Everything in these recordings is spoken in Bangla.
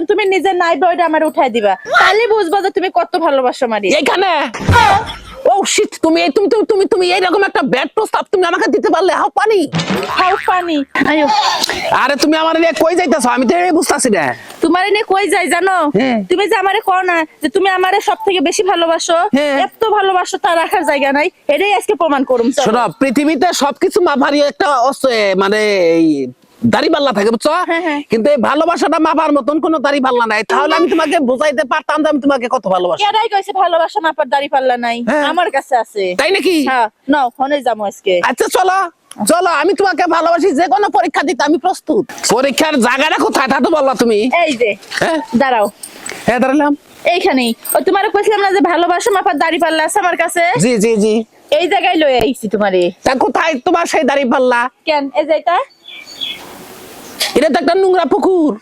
এখন তুমি নিজের নাই বইটা আমার উঠাই দিবা। তাহলে বুঝব যে তুমি কত ভালোবাসো মারি। এইখানে? ও শিট তুমি তুমি তুমি তুমি তুমি এইরকম একটা ব্যাড প্রস্তাব তুমি আমাকে দিতে পারলে হাও পানি হাউ পানি আরে তুমি আমার নিয়ে কই যাইতেছো? আমি তো এই বুঝতাছি না। তোমার এনে কই যাই জানো? হ্যাঁ। তুমি যে আমারে কও না যে তুমি আমারে সব থেকে বেশি ভালোবাসো হ্যাঁ। এত ভালোবাসো তা রাখার জায়গা নাই। এটাই আজকে প্রমাণ করুম চলো। শোনো পৃথিবীতে সবকিছু মাপারি একটা মানে এই দাড়ি পাল্লা থাকে বুঝছ? হ্যাঁ, হ্যাঁ। কিন্তু এই ভালোবাসাটা মাপার মতন কোনো দাড়ি পাল্লা নাই। তাহলে আমি তোমাকে বুঝাইতে পারতাম যে আমি তোমাকে কত ভালোবাসি। কেডাই কইছে ভালোবাসা মাপার দাড়ি পাল্লা নাই। হ্যাঁ। আমার কাছে আছে। তাই নাকি? হ্যাঁ নাও ফোনে যাব আজকে। আচ্ছা চলো চলো আমি তোমাকে ভালোবাসি যে কোনো পরীক্ষা দিতে আমি প্রস্তুত। পরীক্ষার জায়গাটা কোথায় তা তো বললা তুমি। এই যে হ্যাঁ? দাঁড়াও। হ্যাঁ দাঁড়ালাম। এইখানেই। ও তোমার কইছিলাম না যে ভালোবাসা মাপার দাড়ি পাল্লা আছে আমার কাছে? জি জি জি। এই জায়গায় লয়ে আইছি তোমারে। তা কোথায় তোমার সেই দাড়ি পাল্লা? কেন? এই যে এটা তো একটা নোংরা পুকুর।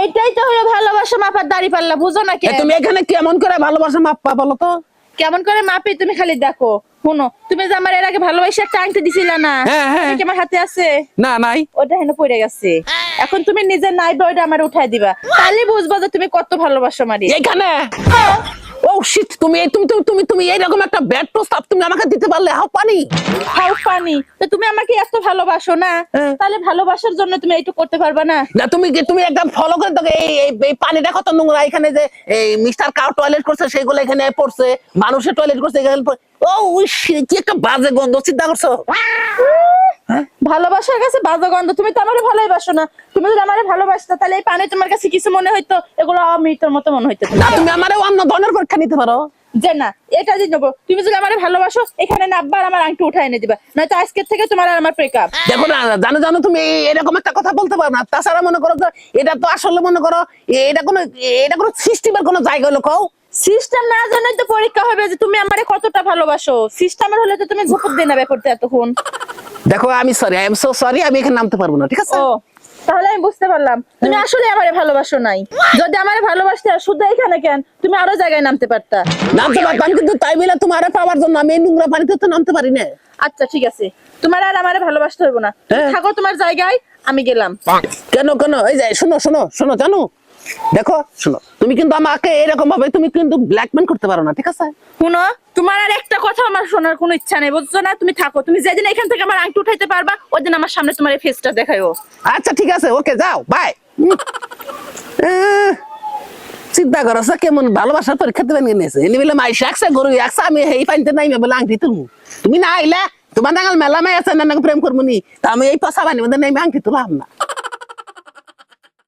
এইটাই তো হলো ভালোবাসা মাপার দাড়ি পাল্লা বুঝো না কেন তুমি এখানে কেমন করে ভালোবাসা মাপা বলো তো? কেমন করে মাপি? তুমি খালি দেখো শুনো তুমি যে আমার এর আগে ভালোবাসা একটা আংটি দিছিলা না হ্যাঁ, হ্যাঁ। কি আমার হাতে আছে? না নাই। ওটা হেন পড়ে গেছে। এখন তুমি নিজে নাই বইটা আমার উঠাই দিবা। তাহলে বুঝব যে তুমি কত ভালোবাসো মারি। এইখানে ও শিট তুমি তুমি তুমি তুমি তুমি এইরকম একটা ব্যাড প্রস্তাব তুমি আমাকে দিতে পারলে হাও পানি হাও পানি তো তুমি আমাকে এত ভালোবাসো না হ্যাঁ। তাহলে ভালোবাসার জন্য তুমি এইটুকু করতে পারবা না? না তুমি তুমি একদম ফলো করে দেখো এই এই- পানিটা কত নোংরা এখানে যে এই মিস্টার কাউ টয়লেট করছে সেগুলো এখানে পড়ছে মানুষের টয়লেট করছে এখানে ও উই, কি একটা বাজে গন্ধ চিন্তা করছ? ভালোবাসার কাছে বাজে গন্ধ তুমি তো আমারে ভালোই না। তুমি যদি আমারে ভালোবাসতো তাহলে এই পানি তোমার কাছে কিছু মনে হইতো এগুলো অমৃতর মতো মনে হইতো। না তুমি আমার অন্য ধরনের পরীক্ষা নিতে পারো। যে না এটা দিয়ে নেব। তুমি যদি আমারে ভালোবাসো এখানে নাববার আমার আংটি উঠাই এনে দিবা। নয়তো আজকের থেকে তোমার আর আমার ব্রেকআপ দেখো না জানো জানো তুমি এরকম একটা কথা বলতে পারো না। তাছাড়া মনে করো এটা তো আসলে মনে করো এটা কোনো এটা কোনো সিস্টেমের কোনো জায়গা হলো কও? সিস্টেম না জানাই তো পরীক্ষা হবে যে তুমি আমারে কতটা ভালোবাসো। সিস্টেমের হলে তো তুমি ঝুপুর দিয়ে নেবে করতে এতক্ষণ। দেখো আমি sorry I am so sorry আমি এখানে নামতে পারব না ঠিক আছে? ও তাহলে আমি বুঝতে পারলাম। তুমি আসলে আমারে ভালোবাসো নাই। যদি আমারে ভালোবাসতে শুধু এখানে কেন? তুমি আরও জায়গায় নামতে পারতা। নামতে পারতাম কিন্তু তাই বলে তোমার পাওয়ার জন্য আমি এই নোংরা পানিতে তো নামতে পারি না। আচ্ছা ঠিক আছে। তোমার আর আমারে ভালোবাসতে হইব না। হ্যাঁ। থাকো তোমার জায়গায় আমি গেলাম। কেন কেন? এই যে শোনো শোনো শোনো জানো? দেখো শোনো তুমি কিন্তু আমাকে এরকম ভাবে তুমি কিন্তু ব্ল্যাকমেল করতে পারো না ঠিক আছে? শুনো তোমার আর একটা কথা আমার শোনার কোনো ইচ্ছা নেই বুঝছ না? তুমি থাকো তুমি যেদিন এখান থেকে আমার আংটি উঠাইতে পারবা ওই দিন আমার সামনে তোমার এই ফেসটা দেখাইও। আচ্ছা ঠিক আছে ওকে যাও বাই চিন্তা করো সে কেমন ভালোবাসার পরীক্ষা দেবেন নিয়েছে এনে বলে মাইসে একসা গরু একসা আমি এই পানিতে নাইমে বলে আংটি তুলমু। তুমি না আইলে তোমার নাগাল মেলা মাই আছে না প্রেম করব নি। তা আমি এই পাশা বানি মধ্যে নাইমে আংটি তুলাম না।